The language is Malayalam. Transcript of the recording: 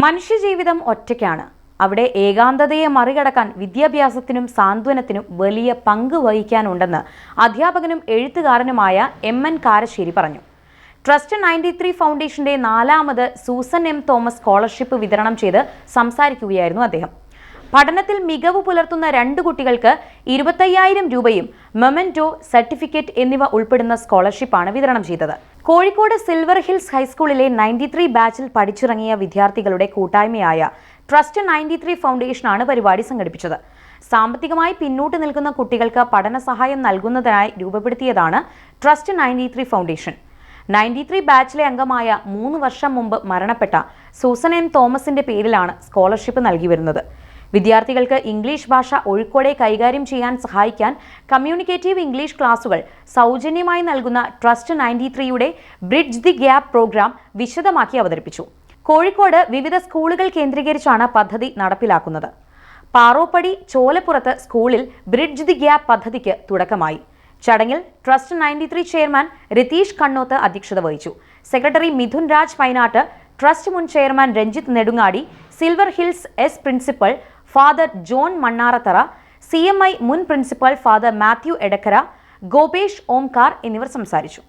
മനുഷ്യജീവിതം ഒറ്റയ്ക്കാണ്. അവിടെ ഏകാന്തതയെ മറികടക്കാൻ വിദ്യാഭ്യാസത്തിനും സാന്ത്വനത്തിനും വലിയ പങ്ക് വഹിക്കാനുണ്ടെന്ന് അധ്യാപകനും എഴുത്തുകാരനുമായ എം എൻ കാരശ്ശേരി പറഞ്ഞു. ട്രസ്റ്റ് നയന്റി ത്രീ ഫൗണ്ടേഷന്റെ നാലാമത് സൂസൻ എം തോമസ് സ്കോളർഷിപ്പ് വിതരണം ചെയ്ത് സംസാരിക്കുകയായിരുന്നു അദ്ദേഹം. പഠനത്തിൽ മികവ് പുലർത്തുന്ന രണ്ട് കുട്ടികൾക്ക് ഇരുപത്തയ്യായിരം രൂപയും മെമന്റോ സർട്ടിഫിക്കറ്റ് എന്നിവ ഉൾപ്പെടുന്ന സ്കോളർഷിപ്പാണ് വിതരണം ചെയ്തത്. കോഴിക്കോട് സിൽവർ ഹിൽസ് ഹൈസ്കൂളിലെ നയന്റി ത്രീ ബാച്ചിൽ പഠിച്ചിറങ്ങിയ വിദ്യാർത്ഥികളുടെ കൂട്ടായ്മയായ ട്രസ്റ്റ് നയന്റി ത്രീ ഫൗണ്ടേഷനാണ് പരിപാടി സംഘടിപ്പിച്ചത്. സാമ്പത്തികമായി പിന്നോട്ട് നിൽക്കുന്ന കുട്ടികൾക്ക് പഠന സഹായം നൽകുന്നതിനായി രൂപപ്പെടുത്തിയതാണ് trust ninety three foundation ninety three ബാച്ചിലെ അംഗമായ മൂന്ന് വർഷം മുമ്പ് മരണപ്പെട്ട സൂസൻ എം തോമസിന്റെ പേരിലാണ് സ്കോളർഷിപ്പ് നൽകി വരുന്നത്. വിദ്യാർത്ഥികൾക്ക് ഇംഗ്ലീഷ് ഭാഷ ഒഴുക്കോടെ കൈകാര്യം ചെയ്യാൻ സഹായിക്കാൻ കമ്മ്യൂണിക്കേറ്റീവ് ഇംഗ്ലീഷ് ക്ലാസുകൾ സൗജന്യമായി നൽകുന്ന ട്രസ്റ്റ് നയന്റി ത്രീയുടെ ബ്രിഡ്ജ് ദി ഗ്യാപ്പ് പ്രോഗ്രാം വിശദമാക്കി അവതരിപ്പിച്ചു. കോഴിക്കോട് വിവിധ സ്കൂളുകൾ കേന്ദ്രീകരിച്ചാണ് പദ്ധതി നടപ്പിലാക്കുന്നത്. പാറോപ്പടി ചോലപ്പുറത്ത് സ്കൂളിൽ ബ്രിഡ്ജ് ദി ഗ്യാപ്പ് പദ്ധതിക്ക് തുടക്കമായി. ചടങ്ങിൽ trust ninety three chairman Ratheesh Kannoth അധ്യക്ഷത വഹിച്ചു. സെക്രട്ടറി മിഥുൻ രാജ് പൈനാട്ട് ട്രസ്റ്റ് മുൻ chairman Ranjith Nedungadi Silver Hills S principal father John Mannarathara C മുൻ principal father Mathew Edakkara Gopesh Omkar എന്നിവർ സംസാരിച്ചു.